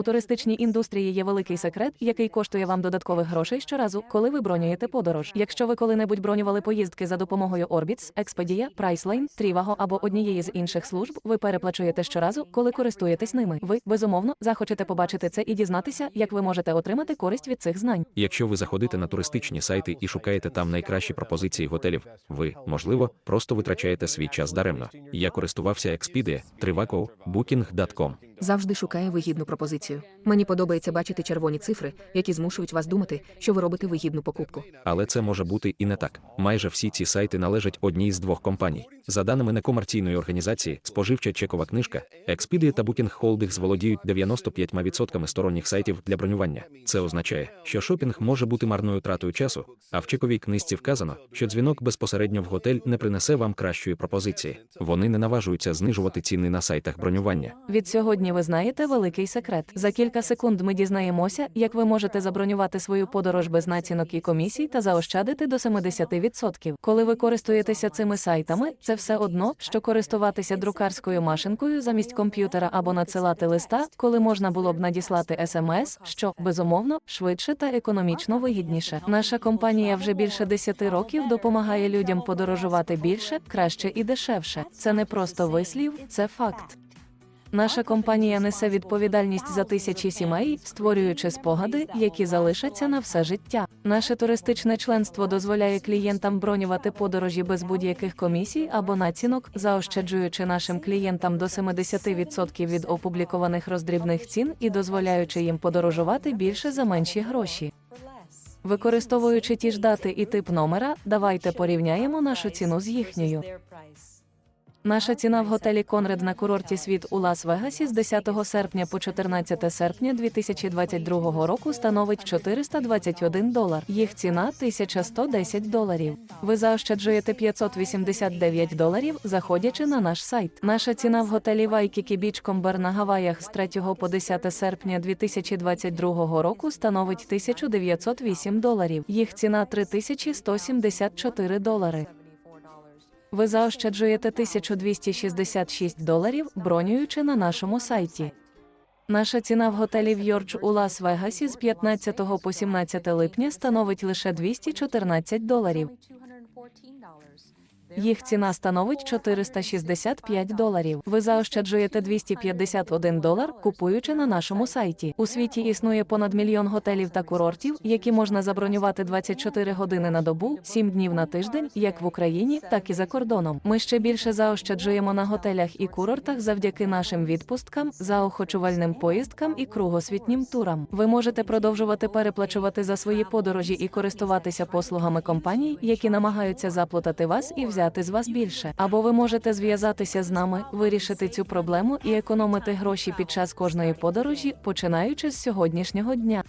У туристичній індустрії є великий секрет, який коштує вам додаткових грошей щоразу, коли ви бронюєте подорож. Якщо ви коли-небудь бронювали поїздки за допомогою Orbitz, Expedia, Priceline, Trivago або однієї з інших служб, ви переплачуєте щоразу, коли користуєтесь ними. Ви безумовно захочете побачити це і дізнатися, як ви можете отримати користь від цих знань. Якщо ви заходите на туристичні сайти і шукаєте там найкращі пропозиції готелів, ви, можливо, просто витрачаєте свій час даремно. Я користувався Expedia, Trivago, Booking.com. Завжди шукає вигідну пропозицію. Мені подобається бачити червоні цифри, які змушують вас думати, що ви робите вигідну покупку. Але це може бути і не так. Майже всі ці сайти належать одній з двох компаній. За даними некомерційної організації, споживча чекова книжка, Expedia та Booking Holdings володіють 95% сторонніх сайтів для бронювання. Це означає, що шопінг може бути марною тратою часу, а в чековій книжці вказано, що дзвінок безпосередньо в готель не принесе вам кращої пропозиції. Вони не наважуються знижувати ціни на сайтах бронювання. Від сьогодні ви знаєте великий секрет. За кілька секунд ми дізнаємося, як ви можете забронювати свою подорож без націнок і комісій та заощадити до 70%. Коли ви користуєтеся цими сайтами, це все одно, що користуватися друкарською машинкою замість комп'ютера або надсилати листа, коли можна було б надіслати смс, що безумовно швидше та економічно вигідніше. Наша компанія вже більше 10 років допомагає людям подорожувати більше, краще і дешевше. Це не просто вислів, це факт. Наша компанія несе відповідальність за тисячі сімей, створюючи спогади, які залишаться на все життя. Наше туристичне членство дозволяє клієнтам бронювати подорожі без будь-яких комісій або націнок, заощаджуючи нашим клієнтам до 70% від опублікованих роздрібних цін і дозволяючи їм подорожувати більше за менші гроші. Використовуючи ті ж дати і тип номера, давайте порівняємо нашу ціну з їхньою. Наша ціна в готелі Конрад на курорті світ у Лас-Вегасі з 10 серпня по 14 серпня 2022 року становить 421 долар. Їх ціна 1110 доларів. Ви заощаджуєте 589 доларів, заходячи на наш сайт. Наша ціна в готелі Вайкікі Біч Комбер на Гаваях з 3 по 10 серпня 2022 року становить 1908 доларів. Їх ціна 3174 долари. Ви заощаджуєте 1266 доларів, бронюючи на нашому сайті. Наша ціна в готелі Вьордж у Лас-Вегасі з 15 по 17 липня становить лише 214 доларів. Їх ціна становить 465 доларів. Ви заощаджуєте 251 долар, купуючи на нашому сайті. У світі існує понад мільйон готелів та курортів, які можна забронювати 24 години на добу, 7 днів на тиждень, як в Україні, так і за кордоном. Ми ще більше заощаджуємо на готелях і курортах завдяки нашим відпусткам, заохочувальним поїздкам і кругосвітнім турам. Ви можете продовжувати переплачувати за свої подорожі і користуватися послугами компаній, які намагаються заплутати вас і взяти з вас більше. Або ви можете зв'язатися з нами, вирішити цю проблему і економити гроші під час кожної подорожі, починаючи з сьогоднішнього дня.